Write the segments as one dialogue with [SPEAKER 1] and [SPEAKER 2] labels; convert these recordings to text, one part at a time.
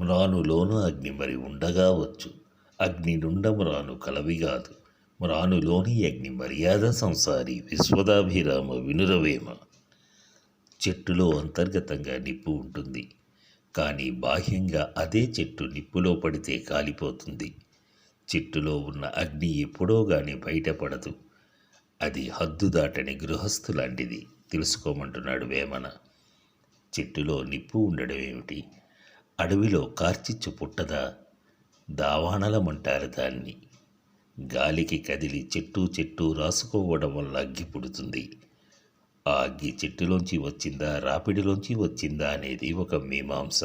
[SPEAKER 1] మ్రానులోను అగ్ని మరి ఉండగా వచ్చు. అగ్ని నుండ మ్రాను కలవిగాదు మ్రానులోని అగ్ని మర్యాద సంసారి విశ్వదాభిరామ వినురవేమ. చెట్టులో అంతర్గతంగా నిప్పు ఉంటుంది. కానీ బాహ్యంగా అదే చెట్టు నిప్పులో పడితే కాలిపోతుంది. చెట్టులో ఉన్న అగ్ని ఎప్పుడో కానీ బయటపడదు. అది హద్దు దాటని గృహస్థు లాంటిది. తెలుసుకోమంటున్నాడు వేమన. చెట్టులో నిప్పు ఉండడం ఏమిటి? అడవిలో కార్చిచ్చు పుట్టదా? దావానలమంటారు దాన్ని. గాలికి కదిలి చెట్టు చెట్టు రాసుకోవడం వల్ల అగ్గి పుడుతుంది. ఆ అగ్గి చెట్టులోంచి వచ్చిందా? రాపిడిలోంచి వచ్చిందా అనేది ఒక మీమాంస.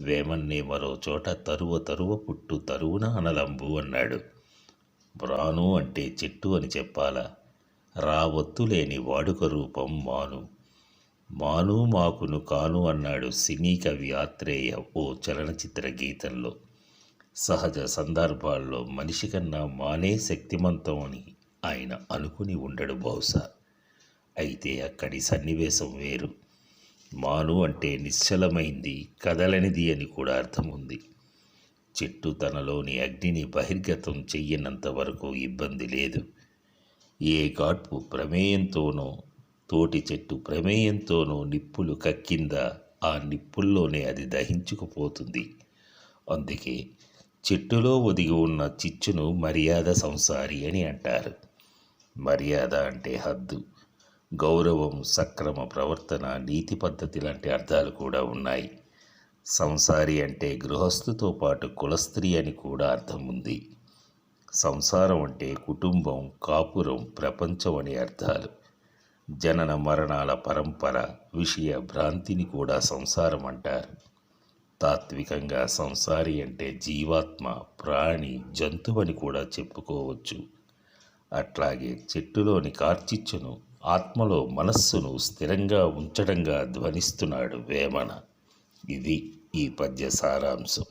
[SPEAKER 1] వేమన్నే మరో చోట తరువ తరువ పుట్టు తరువున అనలంబు అన్నాడు. బ్రాను అంటే చెట్టు అని చెప్పాలా? రావత్తు లేని వాడుక రూపం మాను. మాను మాకును కాను అన్నాడు సినీ కవి ఆత్రేయ ఓ చలనచిత్ర గీతంలో. సహజ సందర్భాల్లో మనిషి కన్నా మానే శక్తిమంతం అని ఆయన అనుకుని ఉండడు బహుశా. అయితే అక్కడి సన్నివేశం వేరు. మాను అంటే నిశ్చలమైంది కదలనిది అని కూడా అర్థం ఉంది చెట్టు తనలోని అగ్నిని బహిర్గతం చెయ్యనంత వరకు ఇబ్బంది లేదు. ఏ గాడ్పు ప్రమేయంతోనో తోటి చెట్టు ప్రమేయంతోనూ నిప్పులు కక్కిందా ఆ నిప్పుల్లోనే అది దహించుకుపోతుంది. అందుకే చెట్టులో ఒదిగి ఉన్న చిచ్చును మర్యాద సంసారి అని అంటారు. మర్యాద అంటే హద్దు. గౌరవం సక్రమ ప్రవర్తన నీతి పద్ధతి లాంటి అర్థాలు కూడా ఉన్నాయి. సంసారి అంటే గృహస్థుతో పాటు కులస్త్రీ అని కూడా అర్థం ఉంది. సంసారం అంటే కుటుంబం కాపురం ప్రపంచం అనే అర్థాలు. జనన మరణాల పరంపర విషయ భ్రాంతిని కూడా సంసారం అంటారు. తాత్వికంగా సంసారి అంటే జీవాత్మ ప్రాణి జంతువని కూడా చెప్పుకోవచ్చు. అట్లాగే చెట్టులోని కార్చిచ్చును ఆత్మలో మనస్సును స్థిరంగా ఉంచడంగా ధ్వనిస్తున్నాడు వేమన. ఇది ఈ పద్య సారాంశం.